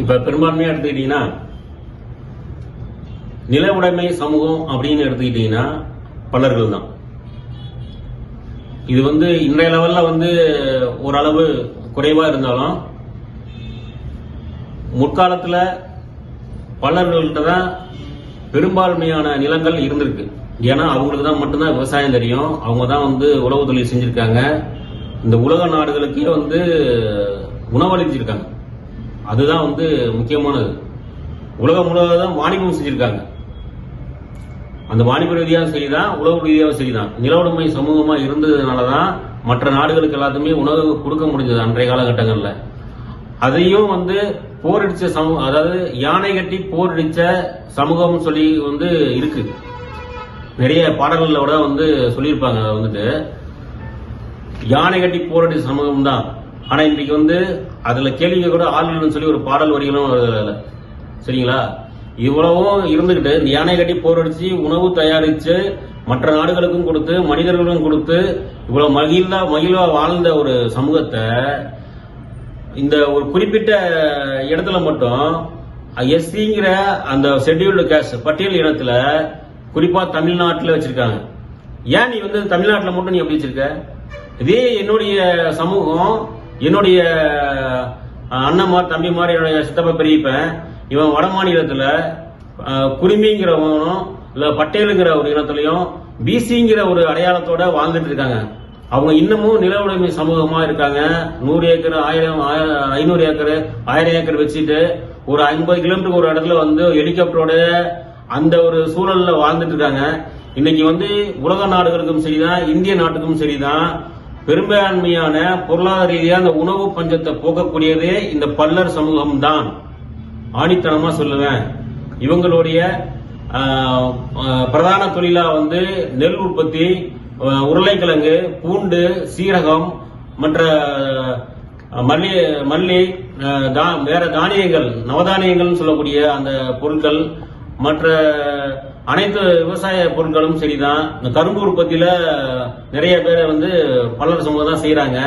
இப்ப பெரும்பான்மையா எடுத்துக்கிட்டீங்கன்னா நில உடைமை சமூகம் அப்படின்னு எடுத்துக்கிட்டீங்கன்னா பலர்கள் தான் இது வந்து இன்றைய லெவல்ல வந்து ஓரளவு குறைவா இருந்தாலும் முற்காலத்துல பலர்கள்ட்ட தான் பெரும்பான்மையான நிலங்கள் இருந்திருக்கு. ஏன்னா அவங்களுக்கு தான் மட்டும்தான் விவசாயம் தெரியும். அவங்க தான் வந்து உழவு தொழில் செஞ்சிருக்காங்க. இந்த உலக நாடுகளுக்கே வந்து உணவளிச்சிருக்காங்க. அதுதான் வந்து முக்கியமானது. உலகம் முழுவதும் வாணிபம் செஞ்சிருக்காங்க. அந்த வாணிப ரீதியாக சரிதான் உழவு ரீதியாக சரிதான் நிலவுடைமை சமூகமாக இருந்ததுனால தான் மற்ற நாடுகளுக்கு எல்லாத்துமே உணவு கொடுக்க முடிஞ்சது அன்றைய காலகட்டங்களில். அதையும் வந்து போரடிச்ச சமூகம் அதாவது யானை கட்டி போரடிச்ச சமூகம் சொல்லி வந்து இருக்கு. நிறைய பாடல்களோட கூட வந்து சொல்லியிருப்பாங்க அதை வந்துட்டு. யானை கட்டி போரடிச்ச சமூகம் தான் ஆனா இன்னைக்கு வந்து அதுல கேள்விங்க கூட ஆளுநர்னு சொல்லி ஒரு பாடல் வரிகளும் வருது சரிங்களா? இவ்வளவும் இருந்துகிட்டு இந்த யானை கட்டி போரடிச்சு உணவு தயாரிச்சு மற்ற நாடுகளுக்கும் கொடுத்து மனிதர்களுக்கும் கொடுத்து இவ்வளவு மகிழ்ந்தா மகிழ்வா வாழ்ந்த ஒரு சமூகத்தை இந்த ஒரு குறிப்பிட்ட இடத்துல மட்டும் எஸ்சிங்கிற அந்த ஷெட்யூல்டு கேஸ்ட் பட்டியல் இனத்துல குறிப்பா தமிழ்நாட்டில் வச்சிருக்காங்க. ஏன் நீ வந்து தமிழ்நாட்டில் மட்டும் நீ எப்படி வச்சிருக்க? இதே என்னுடைய சமூகம் என்னுடைய அஹ், அண்ணன்மார் தம்பிமார் என்னுடைய சித்தப்பா பெரியப்பன் இவன் வட மாநிலத்துல குருமிங்கிறவனும் இல்ல பட்டேலுங்கிற ஒரு இனத்திலையும் பிசிங்கிற ஒரு அடையாளத்தோட வாழ்ந்துட்டு இருக்காங்க. அவங்க இன்னமும் நில உடைமை சமூகமா இருக்காங்க. நூறு ஏக்கர் ஆயிரம் ஐநூறு ஏக்கர் ஆயிரம் ஏக்கர் வச்சுட்டு ஒரு ஐம்பது கிலோமீட்டருக்கு ஒரு இடத்துல வந்து ஹெலிகாப்டரோட அந்த ஒரு சூழல்ல வாழ்ந்துட்டு இருக்காங்க. இன்னைக்கு வந்து உலக நாடுகளுக்கும் சரிதான் இந்திய நாட்டுக்கும் சரிதான். பெரும்பான்மையான பொருளாதார ரீதியாக அந்த உணவு பஞ்சத்தை போக்கக்கூடியதே இந்த பல்லர் சமூகம் தான் ஆணித்தனமா சொல்லுவேன். இவங்களுடைய பிரதான தொழிலா வந்து நெல் உற்பத்தி உருளைக்கிழங்கு பூண்டு சீரகம் மற்ற மல்லி மல்லி தா- வேற தானியங்கள் நவதானியங்கள்னு சொல்லக்கூடிய அந்த பொருட்கள் மற்ற அனைத்து விவசாய பொருட்களும் சரிதான். இந்த கரும்பு உற்பத்தியில நிறைய பேர் வந்து பல்லர் சமூகம் தான் செய்யறாங்க